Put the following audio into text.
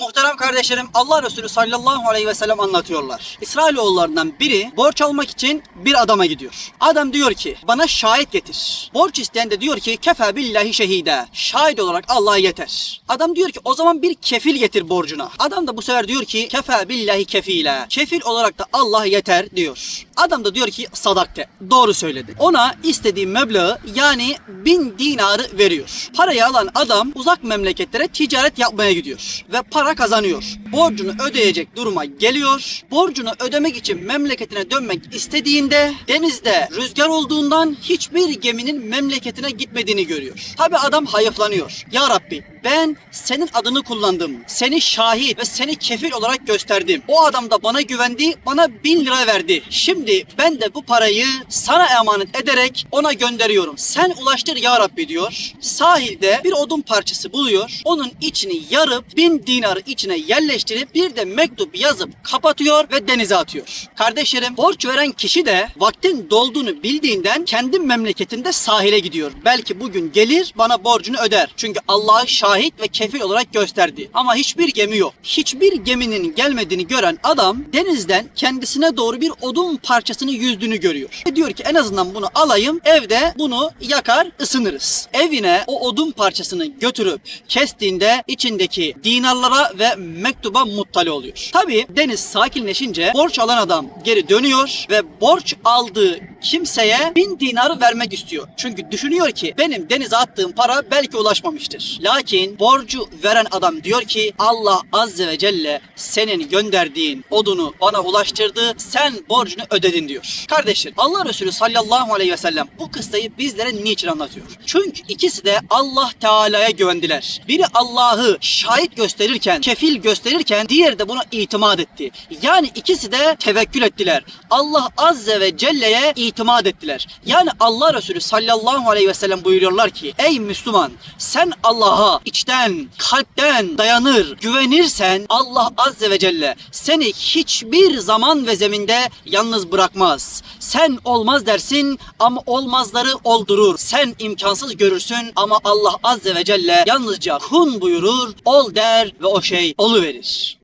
Muhterem kardeşlerim Allah Resulü sallallahu aleyhi ve sellem anlatıyorlar. İsrailoğullarından biri borç almak için bir adama gidiyor. Adam diyor ki bana şahit getir. Borç isteyen de diyor ki kefe billahi şehide. Şahit olarak Allah yeter. Adam diyor ki o zaman bir kefil getir borcuna. Adam da bu sefer diyor ki kefe billahi kefile. Kefil olarak da Allah yeter diyor. Adam da diyor ki sadakte. Doğru söyledi. Ona istediği meblağı yani bin dinarı veriyor. Parayı alan adam uzak memleketlere ticaret yapmaya gidiyor. Ve para kazanıyor. Borcunu ödeyecek duruma geliyor. Borcunu ödemek için memleketine dönmek istediğinde denizde rüzgar olduğundan hiçbir geminin memleketine gitmediğini görüyor. Tabi adam hayıflanıyor. Ya Rabbi ben senin adını kullandım. Seni şahit ve seni kefil olarak gösterdim. O adam da bana güvendi, bana bin lira verdi. Şimdi ben de bu parayı sana emanet ederek ona gönderiyorum. Sen ulaştır ya Rabbi diyor. Sahilde bir odun parçası buluyor. Onun içini yarıp bin dinarı içine yerleştirip bir de mektup yazıp kapatıyor ve denize atıyor. Kardeşlerim borç veren kişi de vaktin dolduğunu bildiğinden kendi memleketinde sahile gidiyor. Belki bugün gelir bana borcunu öder. Çünkü Allah'ı şahit ve kefil olarak gösterdi. Ama hiçbir gemi yok. Hiçbir geminin gelmediğini gören adam denizden kendisine doğru bir odun parçasını yüzdüğünü görüyor. Ve diyor ki en azından bunu alayım evde bunu yakar ısınırız. Evine o odun parçasını götürüp kestiğinde içindeki dinarlara ve mektuba muttali oluyor. Tabi deniz sakinleşince borç alan adam geri dönüyor ve borç aldığı kimseye bin dinarı vermek istiyor. Çünkü düşünüyor ki benim denize attığım para belki ulaşmamıştır. Lakin borcu veren adam diyor ki Allah azze ve celle senin gönderdiğin odunu bana ulaştırdı. Sen borcunu ödedin diyor. Kardeşler Allah Resulü sallallahu aleyhi ve sellem bu kıssayı bizlere niçin anlatıyor? Çünkü ikisi de Allah Teala'ya güvendiler. Biri Allah'ı şahit gösterirken, kefil gösterirken diğeri de buna itimat etti. Yani ikisi de tevekkül ettiler. Allah azze ve celle'ye itimat ettiler. Yani Allah Resulü sallallahu aleyhi ve sellem buyuruyorlar ki ey Müslüman sen Allah'a içten, kalpten dayanır, güvenirsen Allah azze ve celle seni hiçbir zaman ve zeminde yalnız bırakmaz. Sen olmaz dersin ama olmazları oldurur. Sen imkansız görürsün ama Allah azze ve celle yalnızca kun buyurur, ol der ve o şey oluverir.